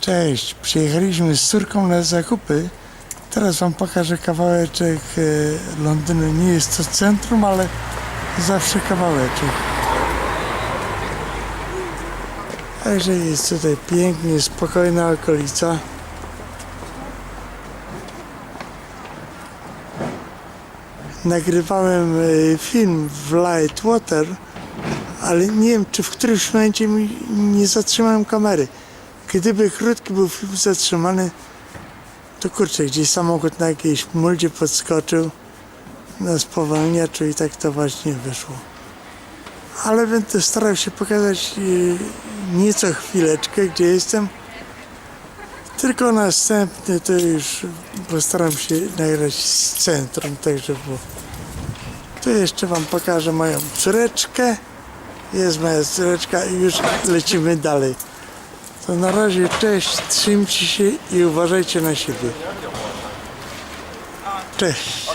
Cześć, przyjechaliśmy z córką na zakupy. Teraz wam pokażę kawałeczek e, Londynu. Nie jest to centrum, ale zawsze kawałeczek. Także jest tutaj pięknie, spokojna okolica. Nagrywałem e, film w Lightwater, ale nie wiem, czy w którymś momencie nie zatrzymałem kamery. Gdyby krótki był film zatrzymany, to kurczę, gdzieś samochód na jakiejś muldzie podskoczył na spowalniaczu i tak to właśnie wyszło. Ale będę starał się pokazać yy, nieco chwileczkę, gdzie jestem. Tylko następny to już postaram się nagrać z centrum, tak żeby było. Tu jeszcze wam pokażę moją córeczkę. Jest moja córeczka i już lecimy dalej. To na razie cześć, trzymcie się i uważajcie na siebie. Cześć.